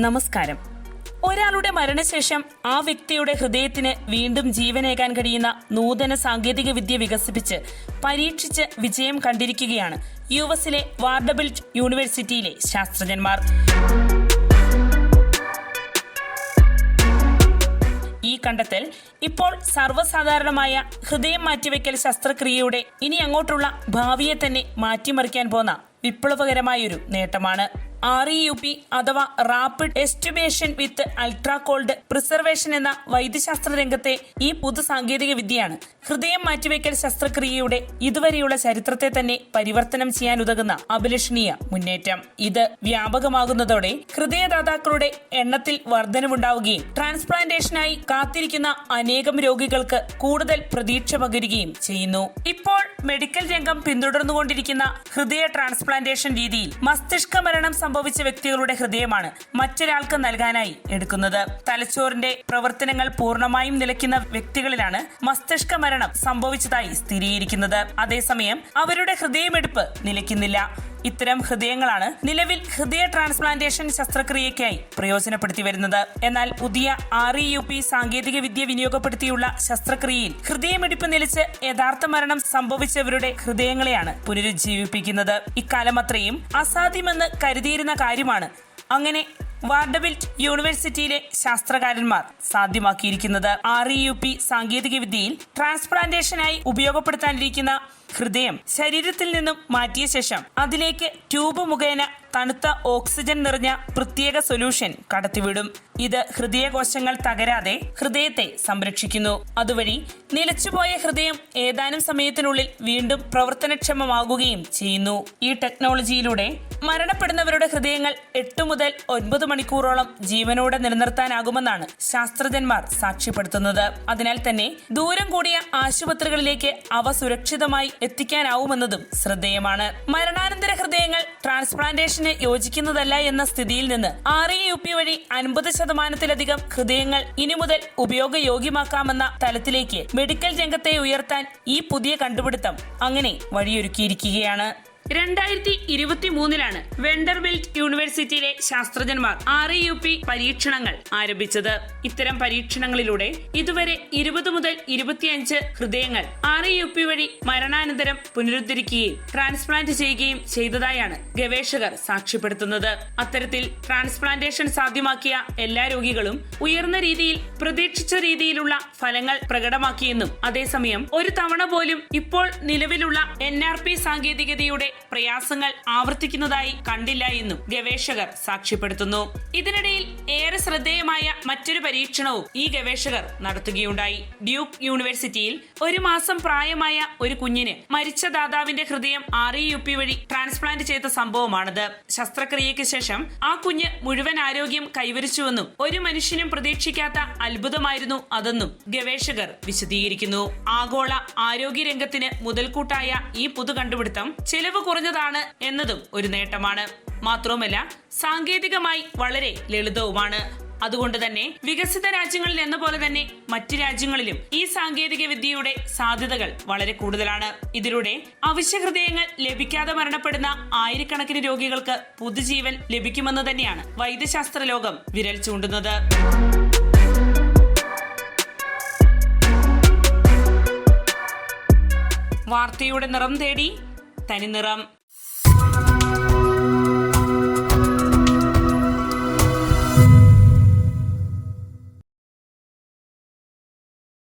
നമസ്കാരം. ഒരാളുടെ മരണശേഷം ആ വ്യക്തിയുടെ ഹൃദയത്തിന് വീണ്ടും ജീവനേകാൻ കഴിയുന്ന നൂതന സാങ്കേതിക വിദ്യ വികസിപ്പിച്ച് പരീക്ഷിച്ച് വിജയം കണ്ടിരിക്കുകയാണ് യു എസിലെ വാർഡബിൾറ്റ് യൂണിവേഴ്സിറ്റിയിലെ ശാസ്ത്രജ്ഞന്മാർ. ഈ കണ്ടെത്തൽ ഇപ്പോൾ സർവസാധാരണമായ ഹൃദയം മാറ്റിവെക്കൽ ശസ്ത്രക്രിയയുടെ ഇനി അങ്ങോട്ടുള്ള ഭാവിയെ തന്നെ മാറ്റിമറിക്കാൻ പോന്ന വിപ്ലവകരമായൊരു നേട്ടമാണ്. ആർ ഇ യു പി അഥവാ rapid extubation with ultra cold preservation എന്ന വൈദ്യശാസ്ത്ര രംഗത്തെ ഈ പുതു സാങ്കേതിക വിദ്യയാണ് ഹൃദയം മാറ്റിവെക്കൽ ശസ്ത്രക്രിയയുടെ ഇതുവരെയുള്ള ചരിത്രത്തെ തന്നെ പരിവർത്തനം ചെയ്യാൻ ഉതകുന്ന അഭിലഷണീയ മുന്നേറ്റം. ഇത് വ്യാപകമാകുന്നതോടെ ഹൃദയദാതാക്കളുടെ എണ്ണത്തിൽ വർധനവുണ്ടാവുകയും ട്രാൻസ്പ്ലാന്റേഷനായി കാത്തിരിക്കുന്ന അനേകം രോഗികൾക്ക് കൂടുതൽ പ്രതീക്ഷ പകരുകയും ചെയ്യുന്നു. ഇപ്പോൾ മെഡിക്കൽ രംഗം പിന്തുടർന്നുകൊണ്ടിരിക്കുന്ന ഹൃദയ ട്രാൻസ്പ്ലാന്റേഷൻ രീതിയിൽ മസ്തിഷ്ക മരണം സംഭവിച്ച വ്യക്തികളുടെ ഹൃദയമാണ് മറ്റൊരാൾക്ക് നൽകാനായി എടുക്കുന്നത്. തലച്ചോറിന്റെ പ്രവർത്തനങ്ങൾ പൂർണമായും നിലയ്ക്കുന്ന വ്യക്തികളിലാണ് മസ്തിഷ്ക മരണം സംഭവിച്ചതായി സ്ഥിരീകരിക്കുന്നത്. അതേസമയം അവരുടെ ഹൃദയമെടുപ്പ് നിലയ്ക്കുന്നില്ല. ഇത്തരം ഹൃദയങ്ങളാണ് നിലവിൽ ഹൃദയ ട്രാൻസ്പ്ലാന്റേഷൻ ശസ്ത്രക്രിയയ്ക്കായി പ്രയോജനപ്പെടുത്തി വരുന്നത്. എന്നാൽ പുതിയ ആർ ഇ യു പി സാങ്കേതിക വിദ്യ വിനിയോഗപ്പെടുത്തിയുള്ള ശസ്ത്രക്രിയയിൽ ഹൃദയമിടിപ്പ് നിലച്ച് യഥാർത്ഥ മരണം സംഭവിച്ചവരുടെ ഹൃദയങ്ങളെയാണ് പുനരുജ്ജീവിപ്പിക്കുന്നത്. ഇക്കാലം അത്രയും അസാധ്യമെന്ന് കരുതിയിരുന്ന കാര്യമാണ് അങ്ങനെ വാർഡബിൽറ്റ് യൂണിവേഴ്സിറ്റിയിലെ ശാസ്ത്രകാരന്മാർ സാധ്യമാക്കിയിരിക്കുന്നത്. ആർ ഇ യു പി സാങ്കേതിക വിദ്യയിൽ ട്രാൻസ്പ്ലാന്റേഷനായി ഉപയോഗപ്പെടുത്താനിരിക്കുന്ന ഹൃദയം ശരീരത്തിൽ നിന്നും മാറ്റിയ ശേഷം അതിലേക്ക് ട്യൂബ് മുഖേന തണുത്ത ഓക്സിജൻ നിറഞ്ഞ പ്രത്യേക സൊല്യൂഷൻ കടത്തിവിടും. ഇത് ഹൃദയകോശങ്ങൾ തകരാതെ ഹൃദയത്തെ സംരക്ഷിക്കുന്നു. അതുവഴി നിലച്ചുപോയ ഹൃദയം ഏതാനും സമയത്തിനുള്ളിൽ വീണ്ടും പ്രവർത്തനക്ഷമമാകുകയും ചെയ്യുന്നു. ഈ ടെക്നോളജിയിലൂടെ മരണപ്പെടുന്നവരുടെ ഹൃദയങ്ങൾ എട്ട് മുതൽ ഒൻപത് മണിക്കൂറോളം ജീവനോടെ നിലനിർത്താനാകുമെന്നാണ് ശാസ്ത്രജ്ഞന്മാർ സാക്ഷ്യപ്പെടുത്തുന്നത്. അതിനാൽ തന്നെ ദൂരം കൂടിയ ആശുപത്രികളിലേക്ക് അവ സുരക്ഷിതമായി എത്തിക്കാനാവുമെന്നതും ശ്രദ്ധേയമാണ്. മരണാനന്തര ഹൃദയങ്ങൾ ട്രാൻസ്പ്ലാന്റേഷന് യോജിക്കുന്നതല്ല എന്ന സ്ഥിതിയിൽ നിന്ന് ആർ ഇ യു പി വഴി അൻപത് ശതമാനത്തിലധികം ഹൃദയങ്ങൾ ഇനി മുതൽ ഉപയോഗയോഗ്യമാക്കാമെന്ന തലത്തിലേക്ക് മെഡിക്കൽ രംഗത്തെ ഉയർത്താൻ ഈ പുതിയ കണ്ടുപിടുത്തം അങ്ങനെ വഴിയൊരുക്കിയിരിക്കുകയാണ്. രണ്ടായിരത്തി ഇരുപത്തി മൂന്നിലാണ് വെണ്ടർബിൽറ്റ് യൂണിവേഴ്സിറ്റിയിലെ ശാസ്ത്രജ്ഞന്മാർ ആർ യു പി പരീക്ഷണങ്ങൾ ആരംഭിച്ചത്. ഇത്തരം പരീക്ഷണങ്ങളിലൂടെ ഇതുവരെ ഇരുപത് മുതൽ ഇരുപത്തിയഞ്ച് ഹൃദയങ്ങൾ ആർ യു പി വഴി മരണാനന്തരം പുനരുദ്ധരിക്കുകയും ട്രാൻസ്പ്ലാന്റ് ചെയ്യുകയും ചെയ്തതായാണ് ഗവേഷകർ സാക്ഷ്യപ്പെടുത്തുന്നത്. അത്തരത്തിൽ ട്രാൻസ്പ്ലാന്റേഷൻ സാധ്യമാക്കിയ എല്ലാ രോഗികളും ഉയർന്ന രീതിയിൽ പ്രതീക്ഷിച്ച രീതിയിലുള്ള ഫലങ്ങൾ പ്രകടമാക്കിയെന്നും അതേസമയം ഒരു തവണ പോലും ഇപ്പോൾ നിലവിലുള്ള എൻ ആർ പി സാങ്കേതികതയുടെ പ്രയാസങ്ങൾ ആവർത്തിക്കുന്നതായി കണ്ടില്ല എന്നും ഗവേഷകർ സാക്ഷ്യപ്പെടുത്തുന്നു. ഇതിനിടയിൽ ഏറെ ശ്രദ്ധേയമായ മറ്റൊരു പരീക്ഷണവും ഈ ഗവേഷകർ നടത്തുകയുണ്ടായി. ഡ്യൂക്ക് യൂണിവേഴ്സിറ്റിയിൽ ഒരു മാസം പ്രായമായ ഒരു കുഞ്ഞിന് മരിച്ച ദാതാവിന്റെ ഹൃദയം ആർ യു പി വഴി ട്രാൻസ്പ്ലാന്റ് ചെയ്ത സംഭവമാണത്. ശസ്ത്രക്രിയയ്ക്ക് ശേഷം ആ കുഞ്ഞ് മുഴുവൻ ആരോഗ്യം കൈവരിച്ചുവെന്നും ഒരു മനുഷ്യനും പ്രതീക്ഷിക്കാത്ത അത്ഭുതമായിരുന്നു അതെന്നും ഗവേഷകർ വിശദീകരിക്കുന്നു. ആഗോള ആരോഗ്യ രംഗത്തിന് മുതൽക്കൂട്ടായ ഈ പുതു കണ്ടുപിടുത്തം കുറഞ്ഞതാണ് എന്നതും ഒരു നേട്ടമാണ്. മാത്രവുമല്ല സാങ്കേതികമായി വളരെ ലളിതവുമാണ്. അതുകൊണ്ട് തന്നെ വികസിത രാജ്യങ്ങളിൽ എന്ന പോലെ തന്നെ മറ്റു രാജ്യങ്ങളിലും ഈ സാങ്കേതിക വിദ്യയുടെ സാധ്യതകൾ വളരെ കൂടുതലാണ്. ഇതിലൂടെ അവശ്യ ഹൃദയങ്ങൾ ലഭിക്കാതെ മരണപ്പെടുന്ന ആയിരക്കണക്കിന് രോഗികൾക്ക് പുതുജീവൻ ലഭിക്കുമെന്ന് തന്നെയാണ് വൈദ്യശാസ്ത്ര ലോകം വിരൽ ചൂണ്ടുന്നത്. വാർത്തയുടെ നിറം തേടി തനിനിറം